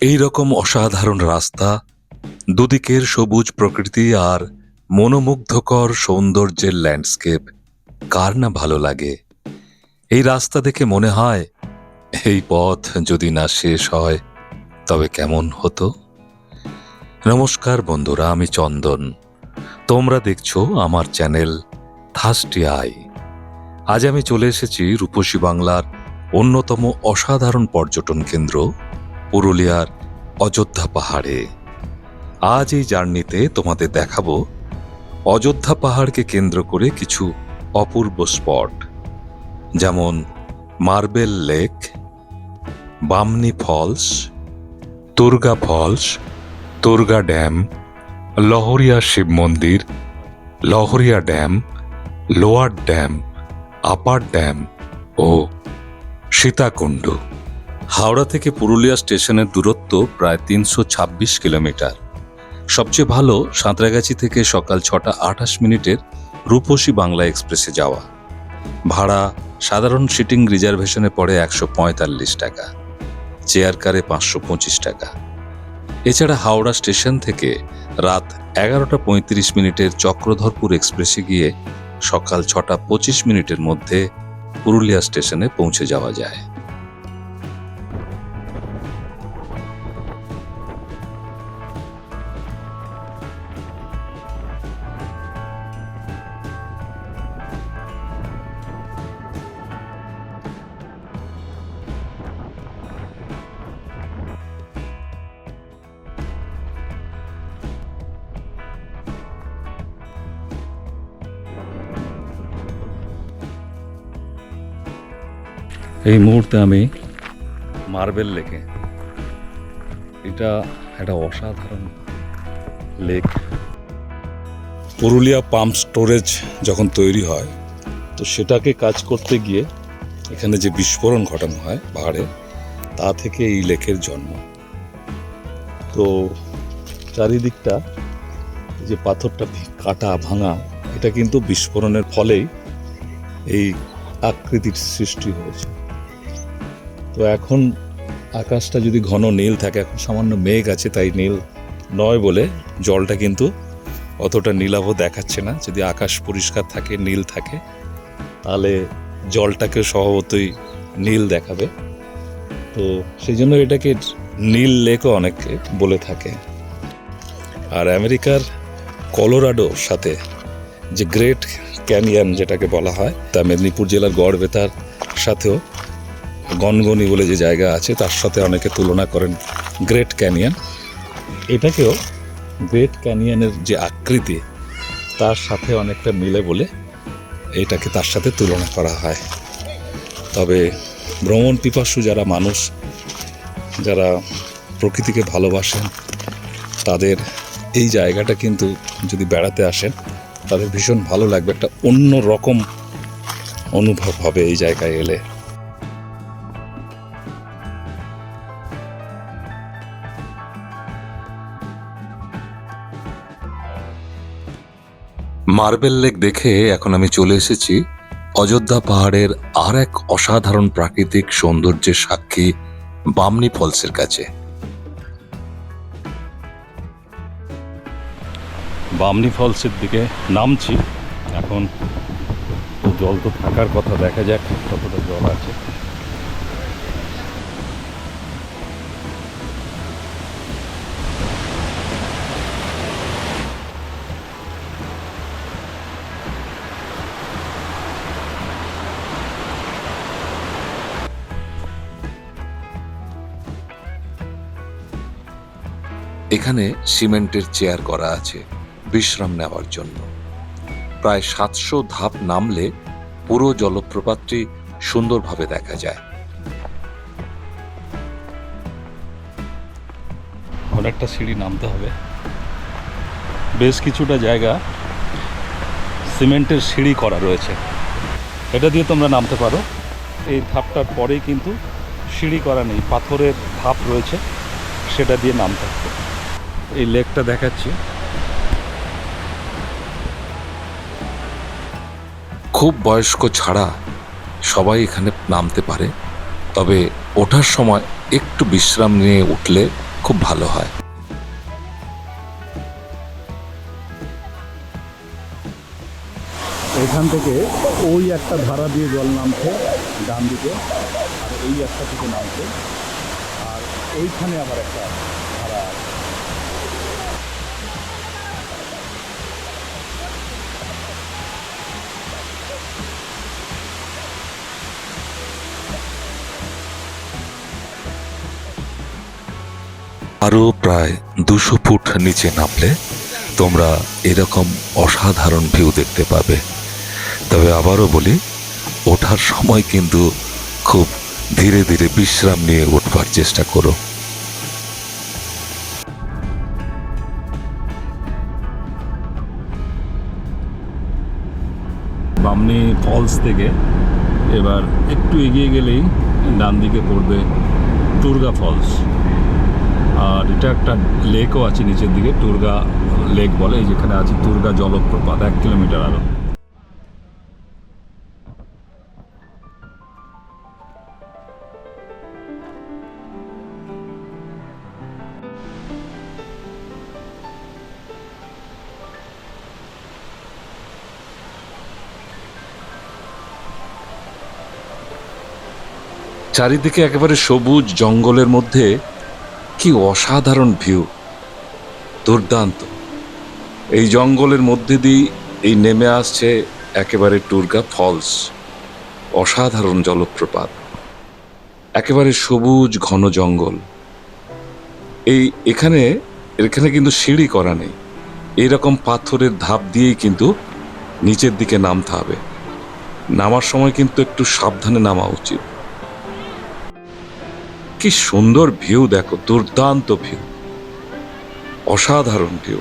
এই রকম অসাধারণ রাস্তা, দুদিকের সবুজ প্রকৃতি আর মনোমুগ্ধকর সৌন্দর্যের ল্যান্ডস্কেপ, কার না ভালো লাগে? এই রাস্তা দেখে মনে হয়, এই পথ যদি না শেষ হয়, তবে কেমন হতো? নমস্কার বন্ধুরা, আমি চন্দন। তোমরা দেখছ আমার চ্যানেল থাস্টি আই। আজ আমি চলে এসেছি রূপসী বাংলার অন্যতম অসাধারণ পর্যটন কেন্দ্র পুরুলিয়ার অযোধ্যা পাহাড়ে। আজ এই জার্নিতে তোমাদের দেখাবো অযোধ্যা পাহাড়কে কেন্দ্র করে কিছু অপূর্ব স্পট, যেমন marble lake, Bamni falls, Durga falls, Durga dam, Lahoriya Shiv Mandir, Lahoriya dam, lower dam, upper dam ও সীতাকুণ্ড। হাওড়া থেকে পুরুলিয়া স্টেশনের দূরত্ব প্রায় তিনশো ছাব্বিশ কিলোমিটার। সবচেয়ে ভালো সাঁতরাগাছি থেকে সকাল ছটা আঠাশ মিনিটের রূপসী বাংলা এক্সপ্রেসে যাওয়া। ভাড়া সাধারণ সিটিং রিজার্ভেশনে পড়ে একশো পঁয়তাল্লিশ টাকা, চেয়ার কারে পাঁচশো পঁচিশ টাকা। এছাড়া হাওড়া স্টেশন থেকে রাত এগারোটা পঁয়ত্রিশ মিনিটের চক্রধরপুর এক্সপ্রেসে গিয়ে সকাল ছটা পঁচিশ মিনিটের মধ্যে পুরুলিয়া স্টেশনে পৌঁছে যাওয়া যায়। এই মুহূর্তে আমি মার্বেল লেকে। এটা একটা অসাধারণ লেক। পুরুলিয়া পাম্প স্টোরেজ যখন তৈরি হয়, তো সেটাকে কাজ করতে গিয়ে এখানে যে বিস্ফোরণ ঘটানো হয় পাহাড়ে, তা থেকে এই লেকের জন্ম। তো চারিদিকটা, যে পাথরটা কাটা, ভাঙা, এটা কিন্তু বিস্ফোরণের ফলেই এই আকৃতির সৃষ্টি হয়েছে। তো এখন আকাশটা যদি ঘন নীল থাকে, এখন সামান্য মেঘ আছে, তাই নীল নয় বলে জলটা কিন্তু অতটা নীলাভ দেখাচ্ছে না। যদি আকাশ পরিষ্কার থাকে, নীল থাকে, তাহলে জলটাকে স্বভাবতই নীল দেখাবে। তো সেই জন্য এটাকে নীল লেকও অনেকে বলে থাকে। আর আমেরিকার কলোরাডোর সাথে যে গ্রেট ক্যানিয়ন যেটাকে বলা হয়, তা মেদিনীপুর জেলার গড় বেতার সাথেও গনগনি বলে যে জায়গা আছে, তার সাথে অনেকে তুলনা করেন গ্রেট ক্যানিয়ন। এটাকেও গ্রেট ক্যানিয়নের যে আকৃতি, তার সাথে অনেকটা মিলে বলে এটাকে তার সাথে তুলনা করা হয়। তবে ভ্রমণ পিপাসু যারা মানুষ, যারা প্রকৃতিকে ভালোবাসেন, তাদের এই জায়গাটা কিন্তু যদি বেড়াতে আসেন, তাদের ভীষণ ভালো লাগবে। একটা অন্য রকম অনুভব হবে এই জায়গায় এলে। মার্বেল লেক দেখে এখন আমি চলে এসেছি অযোধ্যা পাহাড়ের আর এক অসাধারণ প্রাকৃতিক সৌন্দর্যের সাক্ষী বামনি ফলসের কাছে। বামনি ফলসের দিকে নামছি। এখন জল তো থাকার কথা, দেখা যাক কতটা জল আছে। এখানে সিমেন্টের চেয়ার করা আছে বিশ্রাম নেওয়ার জন্য। প্রায় সাতশো ধাপ নামলে পুরো জলপ্রপাতটি সুন্দরভাবে দেখা যায়। অনেকটা সিঁড়ি নামতে হবে। বেশ কিছুটা জায়গা সিমেন্টের সিঁড়ি করা রয়েছে। এটা দিয়ে তোমরা নামতে পারো। এই ধাপটার পরেই কিন্তু সিঁড়ি করা নেই, পাথরের ধাপ রয়েছে, সেটা দিয়ে নামতে হবে। এই লেকটা দেখাচ্ছি খুব বয়স্ক ছাড়া সবাই এখানে নামতে পারে তবে ওঠার সময় একটু বিশ্রাম নিয়ে উঠলে খুব ভালো হয় এখান থেকে ওই একটা ধারা দিয়ে জল নামছে ডান দিকে আর এই একটা থেকে নামছে আর ওইখানে আবার একটা আছে। আরও প্রায় দুশো ফুট নিচে নামলে তোমরা এরকম অসাধারণ ভিউ দেখতে পাবে। তবে আবারও বলি, ওঠার সময় কিন্তু খুব ধীরে ধীরে বিশ্রাম নিয়ে উঠবার চেষ্টা করো। বামনি ফলস থেকে এবার একটু এগিয়ে গেলেই ডান দিকে পড়বে টুরগা ফলস আর এটা একটা লেকও আছে নিচের দিকে টুরগা লেক বলে যেখানে আছে টুরগা জলপ্রপাত, এক কিলোমিটার আরও চারিদিকে একেবারে সবুজ জঙ্গলের মধ্যে কি অসাধারণ ভিউ। দুর্দান্ত। এই জঙ্গলের মধ্যে দিয়ে এই নেমে আসছে একেবারে টুরগা ফলস। অসাধারণ জলপ্রপাত। একেবারে সবুজ, ঘন জঙ্গল। এই এখানে এখানে কিন্তু সিঁড়ি করা নেই। এইরকম পাথরের ধাপ দিয়েই কিন্তু নিচের দিকে নামতে হবে। নামার সময় কিন্তু একটু সাবধানে নামা উচিত। কি সুন্দর ভিউ দেখো, দুর্দান্ত ভিউ। অসাধারণ ভিউ।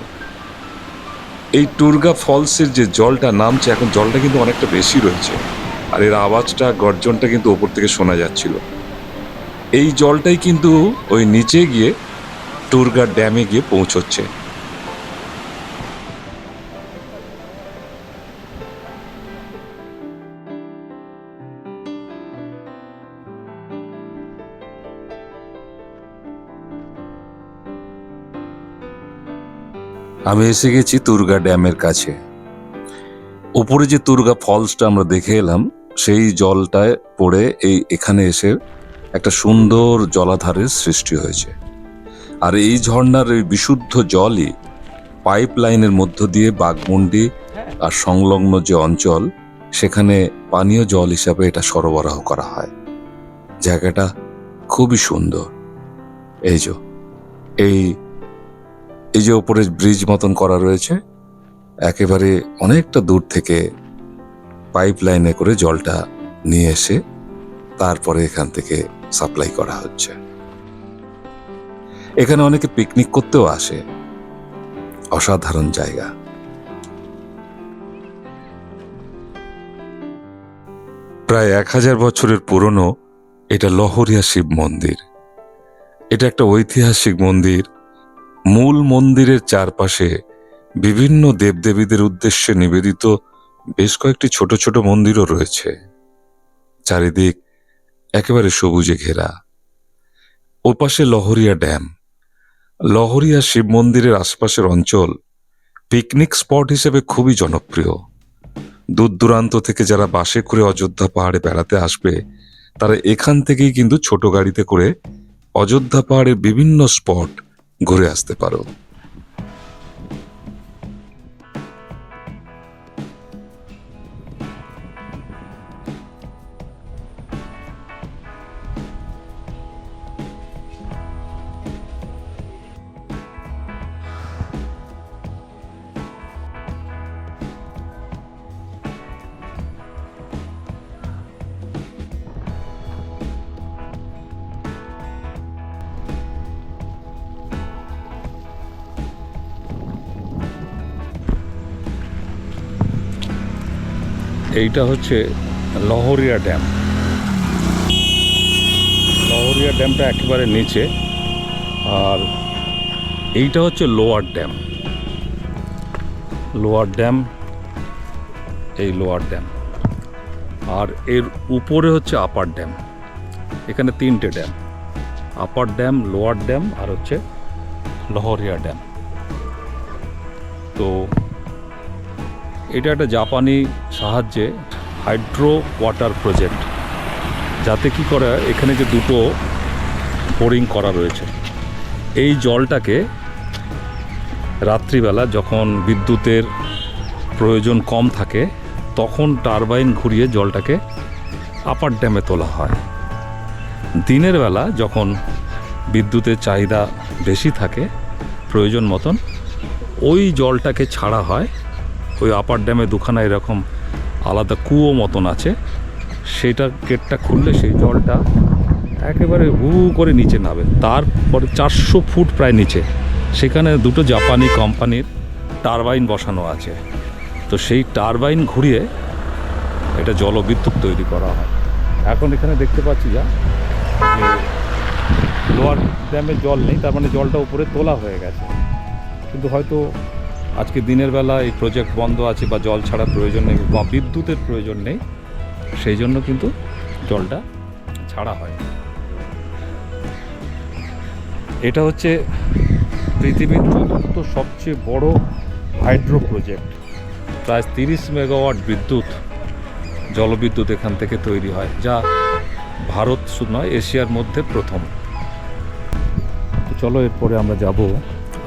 এই টুর্গা ফলসের যে জলটা নামছে, এখন জলটা কিন্তু অনেকটা বেশি রয়েছে। আর এর আওয়াজটা, গর্জনটা কিন্তু ওপর থেকে শোনা যাচ্ছিল। এই জলটাই কিন্তু ওই নিচে গিয়ে টুর্গা ড্যামে গিয়ে পৌঁছচ্ছে। আমি এসে গেছি তুর্গা ড্যামের কাছে। উপরে যে তুর্গা ফলসটা আমরা দেখে এলাম, সেই জলটায় পড়ে এই এখানে এসে একটা সুন্দর জলাধারের সৃষ্টি হয়েছে। আর এই ঝর্ণার এই বিশুদ্ধ জলই পাইপ লাইনের মধ্য দিয়ে বাঘমুন্ডি আর সংলগ্ন যে অঞ্চল, সেখানে পানীয় জল হিসাবে এটা সরবরাহ করা হয়। জায়গাটা খুবই সুন্দর। এই যে, এই এই যে ওপরে ব্রিজ মতন করা রয়েছে, একেবারে অনেকটা দূর থেকে পাইপ লাইনে করে জলটা নিয়ে এসে তারপরে এখান থেকে সাপ্লাই করা হচ্ছে। এখানে অনেকে পিকনিক করতেও আসে। অসাধারণ জায়গা। প্রায় এক হাজার বছরের পুরনো এটা লহরিয়া শিব মন্দির। এটা একটা ঐতিহাসিক মন্দির মূল মন্দিরের চারপাশে বিভিন্ন দেবদেবীদের উদ্দেশ্যে নিবেদিত বেশ কয়েকটি ছোট ছোট মন্দিরও রয়েছে। চারিদিক একেবারে সবুজে ঘেরা। ওপাশে লহরিয়া ড্যাম। লহরিয়া শিব মন্দিরের আশপাশের অঞ্চল পিকনিক স্পট হিসেবে খুবই জনপ্রিয়। দূর দূরান্ত থেকে যারা বাসে করে অযোধ্যা পাহাড়ে বেড়াতে আসবে, তারা এখান থেকেই কিন্তু ছোট গাড়িতে করে অযোধ্যা পাহাড়ের বিভিন্ন স্পট ঘুরে আসতে পারো। এইটা হচ্ছে লহরিয়া ড্যাম। লহরিয়া ড্যামটা একেবারে নিচে, আর এইটা হচ্ছে লোয়ার ড্যাম। লোয়ার ড্যাম, এই লোয়ার ড্যাম। আর এর উপরে হচ্ছে আপার ড্যাম। এখানে তিনটে dam, upper dam, lower dam, আর হচ্ছে লহরিয়া ড্যাম। তো এটা একটা জাপানি সাহায্যে হাইড্রো ওয়াটার প্রজেক্ট, যাতে কি করে এখানে যে দুটো বোরিং করা রয়েছে, এই জলটাকে রাত্রিবেলা যখন বিদ্যুতের প্রয়োজন কম থাকে, তখন টারবাইন ঘুরিয়ে জলটাকে আপার ড্যামে তোলা হয়। দিনের বেলা যখন বিদ্যুতের চাহিদা বেশি থাকে, প্রয়োজন মতন, ওই জলটাকে ছাড়া হয়, ওই আপার ড্যামে দুখানা এরকম আলাদা কুয়ো মতন আছে। সেটা গেটটা খুললে সেই জলটা একেবারে হু করে নিচে নামে। তারপরে চারশো ফুট প্রায় নিচে। সেখানে দুটো জাপানি কোম্পানির টারবাইন বসানো আছে। তো সেই টারবাইন ঘুরিয়ে এটা জলবিদ্যুৎ তৈরি করা হয়। এখন এখানে দেখতে পাচ্ছি যা লোয়ার ড্যামে জল নেই, তার মানে জলটা উপরে তোলা হয়ে গেছে। কিন্তু হয়তো আজকে দিনের বেলা এই প্রজেক্ট বন্ধ আছে বা জল ছাড়া প্রয়োজন নেই বা বিদ্যুতের প্রয়োজন নেই, সেই জন্য কিন্তু জলটা ছাড়া হয় এটা হচ্ছে পৃথিবীর চতুর্থ সবচেয়ে বড় হাইড্রো প্রজেক্ট প্রায় তিরিশ মেগাওয়াট বিদ্যুৎ, জলবিদ্যুৎ এখান থেকে তৈরি হয়, যা ভারত নয়, এশিয়ার মধ্যে প্রথম। চলো এরপরে আমরা যাব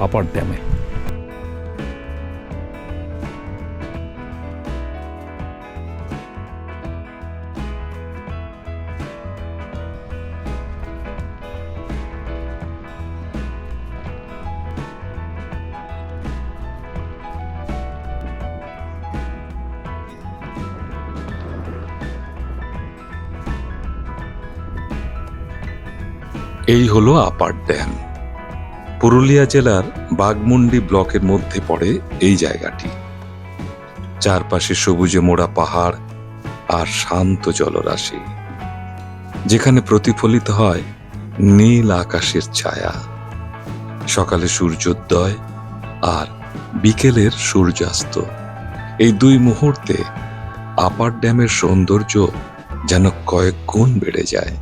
আপার ড্যামে হলো আপার ড্যাম। পুরুলিয়া জেলার বাগমুন্ডি ব্লকের মধ্যে পড়ে এই জায়গাটি। চারপাশে সবুজে মোড়া পাহাড় আর শান্ত জলরাশি, যেখানে প্রতিফলিত হয় নীল আকাশের ছায়া। সকালে সূর্যোদয় আর বিকেলের সূর্যাস্ত। এই দুই মুহূর্তে আপার ড্যামের সৌন্দর্য যেন কয়েক গুণ বেড়ে যায়।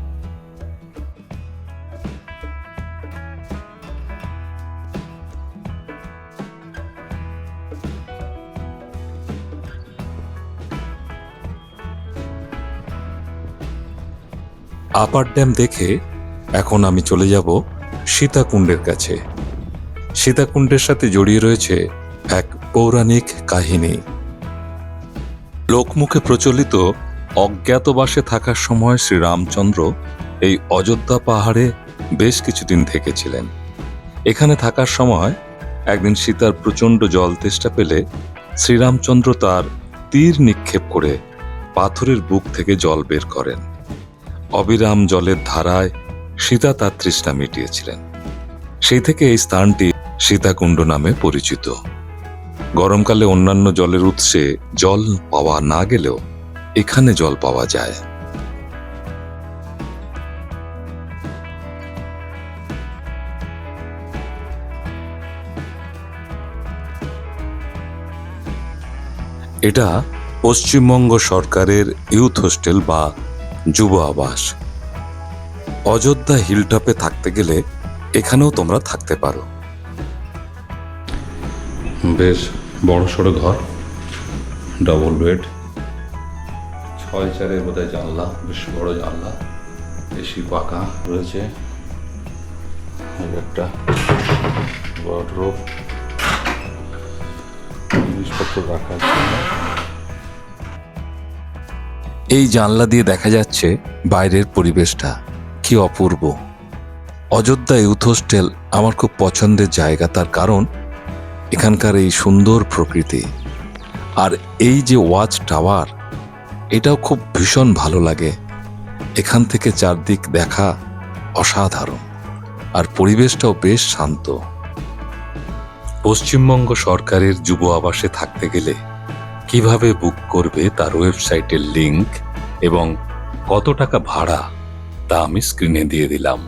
আপার ড্যাম দেখে এখন আমি চলে যাব সীতাকুণ্ডের কাছে। সীতাকুণ্ডের সাথে জড়িয়ে রয়েছে এক পৌরাণিক কাহিনী। লোকমুখে প্রচলিত অজ্ঞাতবাসে থাকার সময় শ্রীরামচন্দ্র এই অযোধ্যা পাহাড়ে বেশ কিছুদিন থেকেছিলেন। এখানে থাকার সময় একদিন সীতার প্রচণ্ড জল তেষ্টা পেলে শ্রীরামচন্দ্র তার তীর নিক্ষেপ করে পাথরের বুক থেকে জল বের করেন। অবিরাম জলের ধারায় সীতা তার তৃষ্ণা মিটিয়েছিলেন। সেই থেকে এই স্থানটি সীতাকুণ্ড নামে পরিচিত। গরমকালে অন্যান্য জলের উৎসে জল পাওয়া না গেলেও এখানে জল পাওয়া যায়। এটা পশ্চিমবঙ্গ সরকারের ইউথ হোস্টেল বা যুব আবাস। অযোধ্যা হিলটপে থাকতে গেলে এখানেও তোমরা থাকতে পারো। বেশ, বড় সড়ো ঘর। ডবল বেড ছয় চারের বোধহয় জানলা, বেশ বড় জানলা। এসি পাকা রয়েছে। একটা ওয়ার্ডরোব জিনিসপত্র জন্য। এই জানলা দিয়ে দেখা যাচ্ছে বাইরের পরিবেশটা। কি অপূর্ব। অযোধ্যা ইউথ হোস্টেল আমার খুব পছন্দের জায়গা, তার কারণ এখানকার এই সুন্দর প্রকৃতি। আর এই যে ওয়াচ টাওয়ার, এটাও খুব ভীষণ ভালো লাগে। এখান থেকে চারদিক দেখা অসাধারণ, আর পরিবেশটাও বেশ শান্ত। পশ্চিমবঙ্গ সরকারের যুব আবাসে থাকতে গেলে কীভাবে বুক করবে তার ওয়েবসাইটের লিংক এবং কত টাকা ভাড়া তা আমি স্ক্রিনে দিয়ে দিলাম।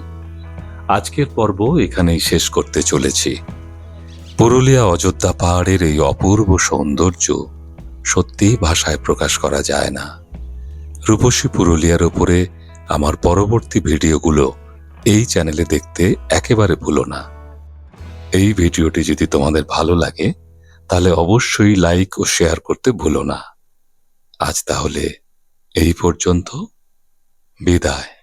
আজকের পর্ব এখানেই শেষ করতে চলেছি। পুরুলিয়া অযোধ্যা পাহাড়ের এই অপূর্ব সৌন্দর্য সত্যিই ভাষায় প্রকাশ করা যায় না। রূপসী পুরুলিয়ার ওপরে আমার পরবর্তী ভিডিওগুলো এই চ্যানেলে দেখতে একেবারে ভুলো না। এই ভিডিওটি যদি তোমাদের ভালো লাগে তাহলে অবশ্যই লাইক ও শেয়ার করতে ভুলো না। আজ তাহলে এই পর্যন্ত। বিদায়।